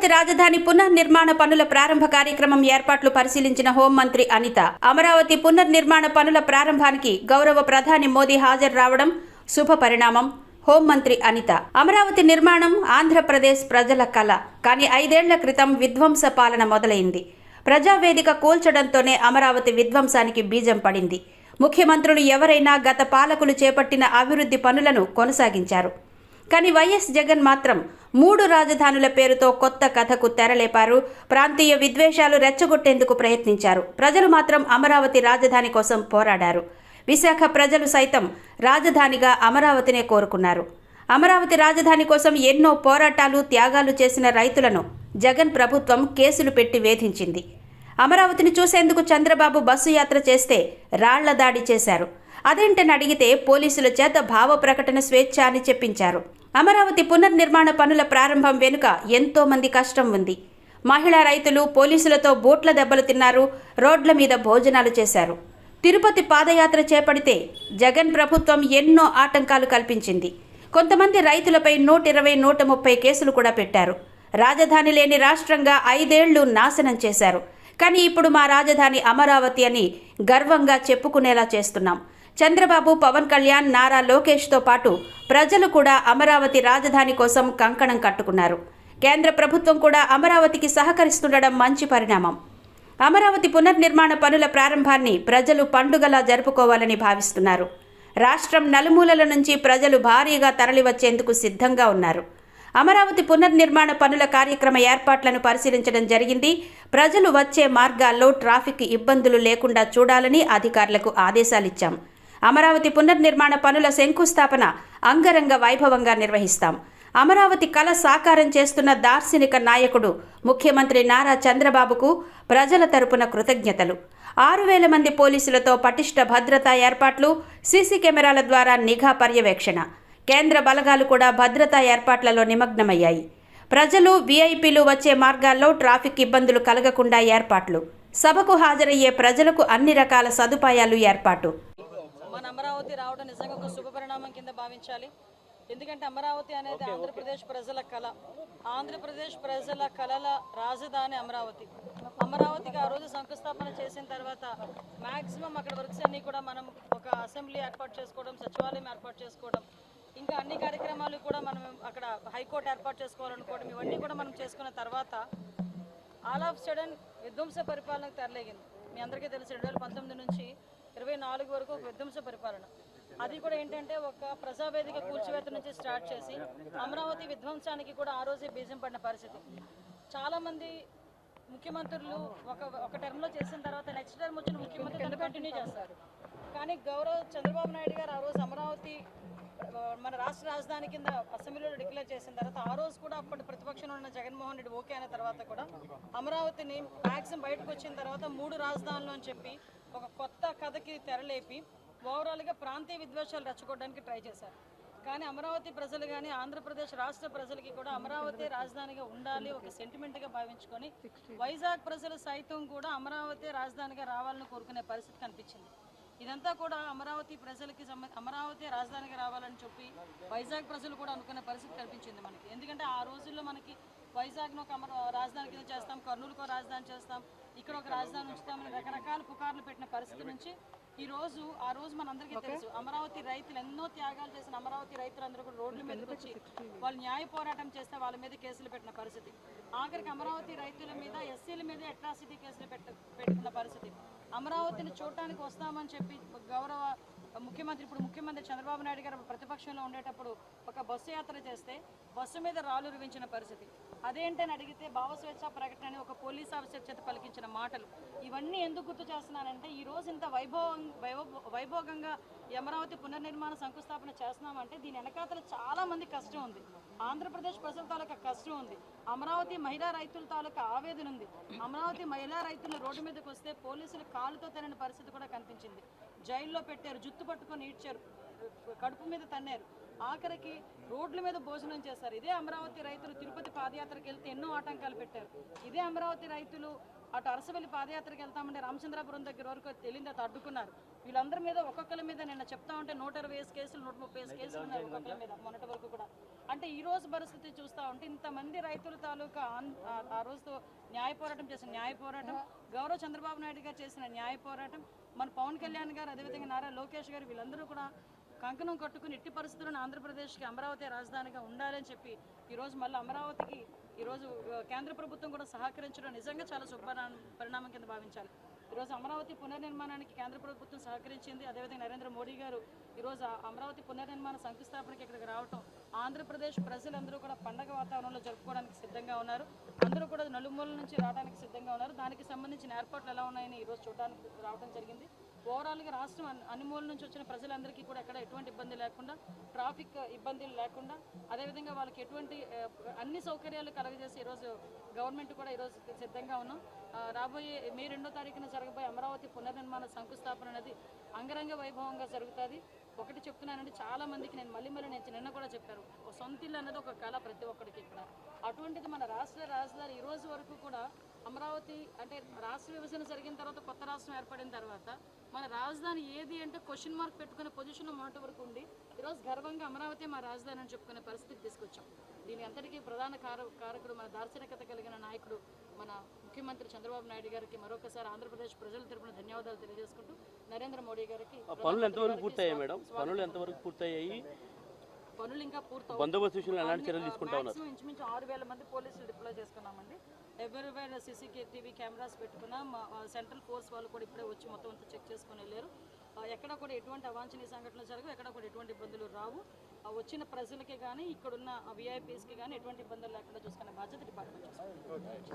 అమరావతి రాజధాని పునర్నిర్మాణ పనుల ప్రారంభ కార్యక్రమం ఏర్పాట్లు పరిశీలించిన హోంమంత్రి అనిత. అమరావతి పునర్నిర్మాణ పనుల ప్రారంభానికి గౌరవ ప్రధాని మోదీ హాజరు రావడం శుభ పరిణామం హోంమంత్రి అనిత. అమరావతి నిర్మాణం ఆంధ్రప్రదేశ్ ప్రజల కళ కానీ ఐదేళ్ళ క్రితం విధ్వంస పాలన మొదలైంది. ప్రజావేదిక కూల్చడంతోనే అమరావతి విధ్వంసానికి బీజం పడింది. ముఖ్యమంత్రులు ఎవరైనా గత పాలకులు చేపట్టిన అభివృద్ధి పనులను కొనసాగించారు. కానీ వైఎస్ జగన్ మాత్రం మూడు రాజధానుల పేరుతో కొత్త కథకు తెరలేపారు. ప్రాంతీయ విద్వేషాలు రెచ్చగొట్టేందుకు ప్రయత్నించారు. ప్రజలు మాత్రం అమరావతి రాజధాని కోసం పోరాడారు. విశాఖ ప్రజలు సైతం రాజధానిగా అమరావతినే కోరుకున్నారు. అమరావతి రాజధాని కోసం ఎన్నో పోరాటాలు త్యాగాలు చేసిన రైతులను జగన్ ప్రభుత్వం కేసులు పెట్టి వేధించింది. అమరావతిని చూసేందుకు చంద్రబాబు బస్సు యాత్ర చేస్తే రాళ్ళ దాడి చేశారు. అదేంటని అడిగితే పోలీసుల చేత భావ ప్రకటన స్వేచ్ఛ అని చెప్పించారు. అమరావతి పునర్నిర్మాణ పనుల ప్రారంభం వెనుక ఎంతో మంది కష్టం ఉంది. మహిళా రైతులు పోలీసులతో బూట్ల దెబ్బలు తిన్నారు రోడ్ల మీద భోజనాలు చేశారు. తిరుపతి పాదయాత్ర చేపడితే జగన్ ప్రభుత్వం ఎన్నో ఆటంకాలు కల్పించింది. కొంతమంది రైతులపై నూట ఇరవై నూట ముప్పై కేసులు కూడా పెట్టారు. రాజధాని లేని రాష్ట్రంగా ఐదేళ్ళు నాశనం చేశారు. కానీ ఇప్పుడు మా రాజధాని అమరావతి అని గర్వంగా చెప్పుకునేలా చేస్తున్నాం. చంద్రబాబు పవన్ కళ్యాణ్ నారా లోకేష్తో పాటు ప్రజలు కూడా అమరావతి రాజధాని కోసం కంకణం కట్టుకున్నారు. కేంద్ర ప్రభుత్వం కూడా అమరావతికి సహకరిస్తుండడం మంచి పరిణామం. అమరావతి పునర్నిర్మాణ పనుల ప్రారంభాన్ని ప్రజలు పండుగలా జరుపుకోవాలని భావిస్తున్నారు. రాష్ట్రం నలుమూలల నుంచి ప్రజలు భారీగా తరలివచ్చేందుకు సిద్ధంగా ఉన్నారు. అమరావతి పునర్నిర్మాణ పనుల కార్యక్రమ ఏర్పాట్లను పరిశీలించడం జరిగింది. ప్రజలు వచ్చే మార్గాల్లో ట్రాఫిక్ ఇబ్బందులు లేకుండా చూడాలని అధికారులకు ఆదేశాలిచ్చాం. అమరావతి పునర్నిర్మాణ పనుల శంకుస్థాపన అంగరంగ వైభవంగా నిర్వహిస్తాం. అమరావతి కళ సాకారం చేస్తున్న దార్శనిక నాయకుడు ముఖ్యమంత్రి నారా చంద్రబాబుకు ప్రజల తరపున కృతజ్ఞతలు. ఆరు వేల మంది పోలీసులతో పటిష్ట భద్రతా ఏర్పాట్లు సీసీ కెమెరాల ద్వారా నిఘా పర్యవేక్షణ. కేంద్ర బలగాలు కూడా భద్రతా ఏర్పాట్లలో నిమగ్నమయ్యాయి. ప్రజలు వీఐపీలు వచ్చే మార్గాల్లో ట్రాఫిక్ ఇబ్బందులు కలగకుండా ఏర్పాట్లు. సభకు హాజరయ్యే ప్రజలకు అన్ని రకాల సదుపాయాలు ఏర్పాటు. మన అమరావతి రావడం నిజంగా ఒక శుభ పరిణామం కింద భావించాలి. ఎందుకంటే అమరావతి అనేది ఆంధ్రప్రదేశ్ ప్రజల కళ. ఆంధ్రప్రదేశ్ ప్రజల కళల రాజధాని అమరావతి. అమరావతికి ఆ రోజు శంకుస్థాపన చేసిన తర్వాత మాక్సిమం అక్కడ వర్క్స్ అన్ని కూడా మనం ఒక అసెంబ్లీ ఏర్పాటు చేసుకోవడం సచివాలయం ఏర్పాటు చేసుకోవడం ఇంకా అన్ని కార్యక్రమాలు కూడా మనం అక్కడ హైకోర్టు ఏర్పాటు చేసుకోవాలనుకోవడం ఇవన్నీ కూడా మనం చేసుకున్న తర్వాత ఆల్ ఆఫ్ సడన్ విధ్వంస పరిపాలనకు తెరలేగింది. మీ అందరికీ తెలుసు రెండు వేల పంతొమ్మిది నుంచి ఇరవై నాలుగు వరకు ఒక విధ్వంస పరిపాలన. అది కూడా ఏంటంటే ఒక ప్రజావేదిక కూల్చివేత నుంచి స్టార్ట్ చేసి అమరావతి విధ్వంసానికి కూడా ఆ రోజే బీజం పడిన పరిస్థితి. చాలామంది ముఖ్యమంత్రులు ఒక ఒక టర్మ్లో చేసిన తర్వాత నెక్స్ట్ టర్మ్ వచ్చిన ముఖ్యమంత్రి దాన్ని కంటిన్యూ చేస్తారు. కానీ గౌరవ్ చంద్రబాబు నాయుడు గారు ఆ రోజు అమరావతి మన రాష్ట్ర రాజధాని కింద అసెంబ్లీలో డిక్లేర్ చేసిన తర్వాత ఆ రోజు కూడా అప్పటి ప్రతిపక్షంలో ఉన్న జగన్మోహన్ రెడ్డి ఓకే అయిన తర్వాత కూడా అమరావతిని మ్యాక్సిమం బయటకు వచ్చిన తర్వాత మూడు రాజధానులు అని చెప్పి ఒక కొత్త కథకి తెరలేపి ఓవరాల్గా ప్రాంతీయ విద్వేషాలు రెచ్చగొట్టడానికి ట్రై చేశారు. కానీ అమరావతి ప్రజలు కానీ ఆంధ్రప్రదేశ్ రాష్ట్ర ప్రజలకి కూడా అమరావతి రాజధానిగా ఉండాలి ఒక సెంటిమెంట్గా భావించుకొని వైజాగ్ ప్రజలు సైతం కూడా అమరావతి రాజధానిగా రావాలని కోరుకునే పరిస్థితి కనిపించింది. ఇదంతా కూడా అమరావతి ప్రజలకి సంబంధ అమరావతి రాజధానికి రావాలని చెప్పి వైజాగ్ ప్రజలు కూడా అనుకునే పరిస్థితి కనిపించింది మనకి. ఎందుకంటే ఆ రోజుల్లో మనకి వైజాగ్ను ఒక అమర రాజధాని కర్నూలుకు రాజధాని చేస్తాం. ఇక్కడ ఒక రాజధాని ఉంచుతామని రకరకాల పుకార్లు పెట్టిన పరిస్థితి నుంచి ఈ రోజు ఆ రోజు మనందరికీ తెలుసు అమరావతి రైతులు ఎన్నో త్యాగాలు చేసిన అమరావతి రైతులందరూ కూడా రోడ్ల మీదకి వచ్చి వాళ్ళు న్యాయ పోరాటం చేస్తే వాళ్ళ మీద కేసులు పెట్టిన పరిస్థితి. ఆఖరికి అమరావతి రైతుల మీద ఎస్సీల మీద అట్రాసిటీ కేసులు పెట్ట పెట్టుకున్న పరిస్థితి. అమరావతిని చూడటానికి వస్తామని చెప్పి గౌరవ ముఖ్యమంత్రి ఇప్పుడు ముఖ్యమంత్రి చంద్రబాబు నాయుడు గారు ప్రతిపక్షంలో ఉండేటప్పుడు ఒక బస్సు యాత్ర చేస్తే బస్సు మీద రాళ్ళు రువించిన పరిస్థితి. అదేంటని అడిగితే భావస్వేచ్ఛ ప్రకటన అని ఒక పోలీస్ ఆఫీసర్ చేత పలికించిన మాటలు. ఇవన్నీ ఎందుకు గుర్తు చేస్తున్నానంటే ఈ రోజు ఇంత వైభవం వైభవ వైభోగంగా అమరావతి పునర్నిర్మాణ శంకుస్థాపన చేస్తున్నామంటే దీని వెనకాతల చాలా మంది కష్టం ఉంది. ఆంధ్రప్రదేశ్ ప్రజల తాలూకా కష్టం ఉంది. అమరావతి మహిళా రైతుల తాలూకా ఆవేదన ఉంది. అమరావతి మహిళా రైతులు రోడ్డు మీదకి వస్తే పోలీసులు కాలుతో తెరని పరిస్థితి కూడా కనిపించింది. జైల్లో పెట్టారు జుత్తు పట్టుకొని ఈడ్చారు కడుపు మీద తన్నారు. ఆఖరికి రోడ్ల మీద భోజనం చేశారు. ఇదే అమరావతి రైతులు తిరుపతి పాదయాత్రకు వెళ్తే ఎన్నో ఆటంకాలు పెట్టారు. ఇదే అమరావతి రైతులు అటు అరసవెల్లి పాదయాత్రకి వెళ్తామంటే రామచంద్రాపురం దగ్గర వరకు తెలియదు అది అడ్డుకున్నారు. వీళ్ళందరి మీద ఒక్కొక్కరి మీద నిన్న చెప్తా ఉంటే నూట ఇరవై కేసులు నూట ముప్పై కేసులు ఉన్నాయి ఒక్కొక్కరి మీద మొన్నటి వరకు కూడా. అంటే ఈ రోజు పరిస్థితి చూస్తా ఉంటే ఇంతమంది రైతుల తాలూకా ఆ- రోజుతో న్యాయ పోరాటం చేసిన న్యాయ పోరాటం గౌరవ చంద్రబాబు నాయుడు గారు చేసిన న్యాయ పోరాటం మన పవన్ కళ్యాణ్ గారు అదేవిధంగా నారా లోకేష్ గారు వీళ్ళందరూ కూడా కంకణం కట్టుకుని ఎట్టి పరిస్థితులను ఆంధ్రప్రదేశ్కి అమరావతి రాజధానిగా ఉండాలని చెప్పి ఈరోజు మళ్ళీ అమరావతికి ఈరోజు కేంద్ర ప్రభుత్వం కూడా సహకరించడం నిజంగా చాలా శుభ పరిణామం కింద భావించాలి. ఈరోజు అమరావతి పునర్నిర్మాణానికి కేంద్ర ప్రభుత్వం సహకరించింది. అదేవిధంగా నరేంద్ర మోడీ గారు ఈరోజు అమరావతి పునర్నిర్మాణ శంకుస్థాపనకి ఇక్కడికి రావటం ఆంధ్రప్రదేశ్ ప్రజలందరూ కూడా పండగ వాతావరణంలో జరుపుకోవడానికి సిద్ధంగా ఉన్నారు. అందరూ కూడా నలుమూల నుంచి రావడానికి సిద్ధంగా ఉన్నారు. దానికి సంబంధించిన ఏర్పాట్లు ఎలా ఉన్నాయని ఈరోజు చూడడానికి రావడం జరిగింది. ఓవరాల్గా రాష్ట్రం అన్ని- మూల నుంచి వచ్చిన ప్రజలందరికీ కూడా ఎక్కడ ఎటువంటి ఇబ్బంది లేకుండా ట్రాఫిక్ ఇబ్బందులు లేకుండా అదేవిధంగా వాళ్ళకి ఎటువంటి అన్ని సౌకర్యాలు కలగజేసి ఈరోజు గవర్నమెంట్ కూడా ఈరోజు సిద్ధంగా ఉన్నాం. రాబోయే మే రెండో తారీఖున జరగబోయే అమరావతి పునర్నిర్మాణ శంకుస్థాపన అనేది అంగరంగ వైభవంగా జరుగుతుంది. ఒకటి చెప్తున్నానండి చాలా మందికి నేను మళ్ళీ మళ్ళీ నేను నిన్న కూడా చెప్పారు ఒక సొంత ఇల్లు అనేది ఒక కళ ప్రతి ఒక్కరికి ఇక్కడ. అటువంటిది మన రాష్ట్ర రాజధాని ఈ రోజు వరకు కూడా అమరావతి అంటే రాష్ట్ర విభజన జరిగిన తర్వాత కొత్త రాష్ట్రం ఏర్పడిన తర్వాత మన రాజధాని ఏది అంటే క్వశ్చన్ మార్క్ పెట్టుకునే పొజిషన్లో మొన్నటి వరకు ఉండి ఈరోజు గర్వంగా అమరావతి మా రాజధాని అని చెప్పుకునే పరిస్థితికి తీసుకొచ్చాం. దీని అంతటికీ ప్రధాన కార కారకుడు మన దార్శనికత కలిగిన నాయకుడు మన ముఖ్యమంత్రి చంద్రబాబు నాయుడు గారికి మరొకసారి ఆంధ్రప్రదేశ్ ప్రజల తరపున ధన్యవాదాలు తెలియజేసుకుంటూ నరేంద్ర మోడీ గారికి పనులు ఎంతవరకు పూర్తయ్యాయి మేడం? పనులు ఎంతవరకు పూర్తయ్యాయి? పనులు ఇంకా పూర్తవు. బందోబస్తు విషయంలో ఎలాంటి చర్యలు తీసుకుంటా ఉన్నారు? ఇంచుమించు ఆరు వేల మంది పోలీసులు డిప్లాయ్ చేసుకున్నామండి. ఎవరివైనా సీసీ టీవీ కెమెరాస్ పెట్టుకున్నాం మా సెంట్రల్ ఫోర్స్ వాళ్ళు కూడా ఇప్పుడే వచ్చి మొత్తం అంతా చెక్ చేసుకుని వెళ్ళారు. ఎక్కడ కూడా ఎటువంటి అవాంఛనీయ సంఘటనలు జరగవు ఎక్కడ కూడా ఎటువంటి ఇబ్బందులు రావు. ఆ, వచ్చిన ప్రజలకి కానీ ఇక్కడున్న విఐపీస్కి కానీ ఎటువంటి ఇబ్బందులు లేకుండా చూసుకునే బాధ్యత డిపార్ట్మెంట్